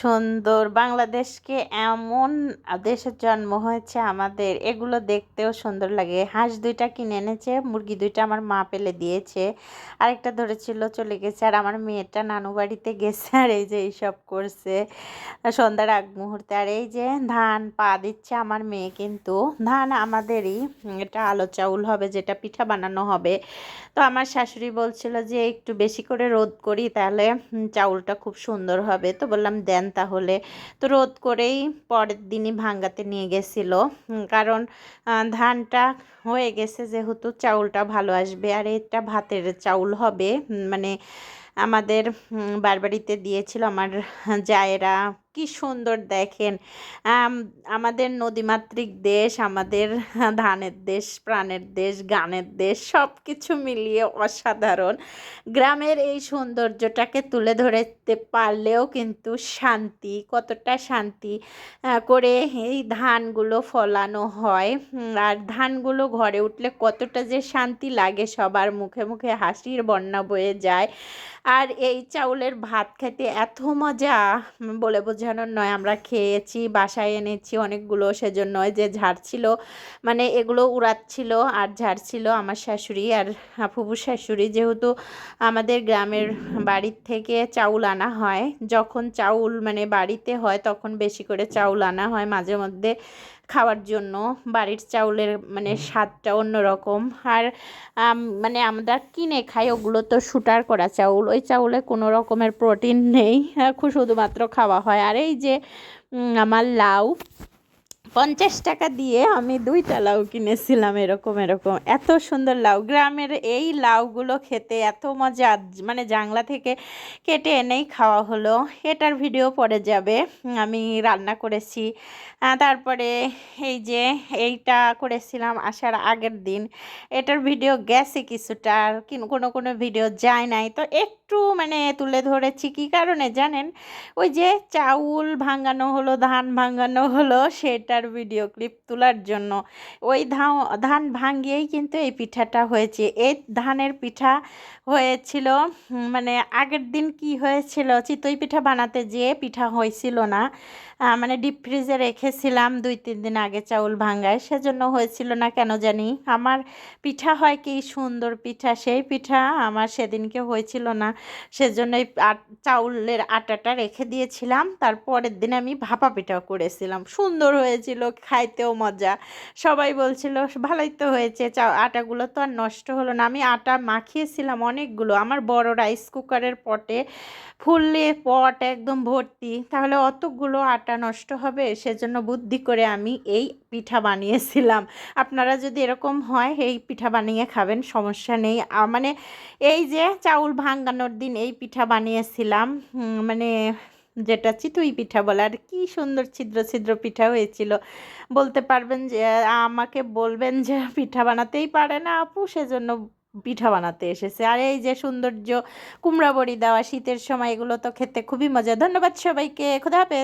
সুন্দর। বাংলাদেশকে এমন দেশের জন্ম হয়েছে আমাদের, এগুলো দেখতেও সুন্দর লাগে। হাঁস দুইটা কিনে এনেছে, মুরগি দুইটা আমার মা পেলে দিয়েছে। আরেকটা ধরেছিল চলে গেছে, আর আমার মেয়েটা নানু বাড়িতে গেছে, আর এই যে এইসব করছে সন্ধ্যার আগ মুহূর্তে। আর এই যে ধান পা দিচ্ছে আমার মেয়ে কিন্তু। ধান আমাদেরই এটা আলো চাউল হবে, যেটা পিঠা বানানো হবে। তো আমার শাশুড়ি বলছিল যে, একটু বেশি করে রোদ করি, তাহলে চাউলটা খুব সুন্দর হবে। তো বললাম দেন তাহলে তো রোদ করেই পরের দিনই ভাঙ্গাতে নিয়ে গেছিল। কারণ ধানটা হয়ে গেছে যেহেতু চাউলটা ভালো আসবে, আর এটা ভাতের চাউল হবে। মানে আমাদের বারবাড়িতে দিয়েছিল আমার জায়েরা কি সুন্দর দেখেন। আমাদের নদীমাতৃক দেশ, আমাদের ধানের দেশ, প্রাণের দেশ, গানের দেশ সব কিছু মিলিয়ে অসাধারণ। গ্রামের এই সৌন্দর্যটাকে তুলে ধরতে পারলেও কিন্তু শান্তি, কতটা শান্তি করে এই ধানগুলো ফলানো হয়। আর ধানগুলো ঘরে উঠলে কতটা যে শান্তি লাগে সবার মুখে মুখে হাসির বন্যা বয়ে যায়। আর এই চাউলের ভাত খেতে এত মজা, বলে বোঝানোর নয় আমরা খেয়েছি বাসায় এনেছি অনেকগুলো সেজন্য যে ঝাড়ছিল মানে এগুলো উড়াচ্ছিল আর ঝাড়ছিল আমার শাশুড়ি আর ফুবু শাশুড়ি। যেহেতু আমাদের গ্রামের বাড়ির থেকে চাউল আনা হয় যখন চাউল মানে বাড়িতে হয় তখন বেশি করে চাউল আনা হয় মাঝে মধ্যে খাওয়ার জন্য। বাড়ির চাউলের মানে স্বাদটা অন্যরকম। আর মানে আমরা কিনে খাই ওগুলো তো শুটার করা চাউল। ওই চাউলে কোনো রকমের প্রোটিন নেই শুধুমাত্র খাওয়া হয়। আর এই যে আমার লাউ। পঞ্চাশ টাকা দিয়ে আমি দুইটা লাউ কিনেছিলাম এরকম এরকম। এত সুন্দর লাউ। গ্রামের এই লাউগুলো খেতে এত মজা মানে জাংলা থেকে কেটে এনেই খাওয়া হলো। এটার ভিডিও পরে যাবে। আমি রান্না করেছি। তারপরে এই যে এইটা করেছিলাম আসার আগের দিন। এটার ভিডিও গেছে কিছুটা, আর কোনো কোনো ভিডিও যায় নাই। তো একটু মানে তুলে ধরেছি কি কারণে জানেন? ওই যে চাউল ভাঙানো হলো, ধান ভাঙানো হলো, সেটার ভিডিও ক্লিপ তোলার জন্য। ওই ধান ধান ভাঙিয়েই কিন্তু এই পিঠাটা হয়েছে। এই ধানের পিঠা হয়েছিল মানে আগের দিন কি হয়েছিল, চিতই পিঠা বানাতে যেয়ে পিঠা হয়েছিল না। মানে ডিপ ফ্রিজে রেখেছিলাম দুই, তিন দিন আগে চাউল ভাঙ্গায়। সেজন্য হয়েছিল না, কেন জানি? আমার পিঠা হয় কি সুন্দর পিঠা, সেই পিঠা আমার সেদিনকে হয়েছিল না। সেজন্য এই চাউলের আটাটা রেখে দিয়েছিলাম। তারপরের দিন আমি ভাপা পিঠা করেছিলাম। সুন্দর হয়েছিল। খাইতেও মজা। সবাই বলছিল, ভালোই তো হয়েছে চা আটাগুলো তো আর নষ্ট হলো না। আমি আটা মাখিয়েছিলাম অনেকগুলো, আমার বড় রাইস কুকারের পটে, ফুললে পট একদম ভর্তি। তাহলে অতগুলো আটা নষ্ট হবে, সেজন্য বুদ্ধি করে আমি এই পিঠা বানিয়েছিলাম। আপনারা যদি এরকম হয়, এই পিঠা বানিয়ে খাবেন, সমস্যা নেই। মানে এই যে চাউল ভাঙ্গানোর দিন এই পিঠা বানিয়েছিলাম মানে যেটা চিতুই পিঠা বলে, আর কি সুন্দর ছিদ্র ছিদ্র পিঠা হয়েছিল। বলতে পারবেন যে, আমাকে বলবেন যে, পিঠা বানাতেই পারে না আপু, সেজন্য পিঠা বানাতে এসেছে। আর এই যে সৌন্দর্য কুমড়া বড়ি দেওয়া শীতের সময়, এগুলো তো খেতে খুবই মজা। ধন্যবাদ সবাইকে, খোদা হাফেজ।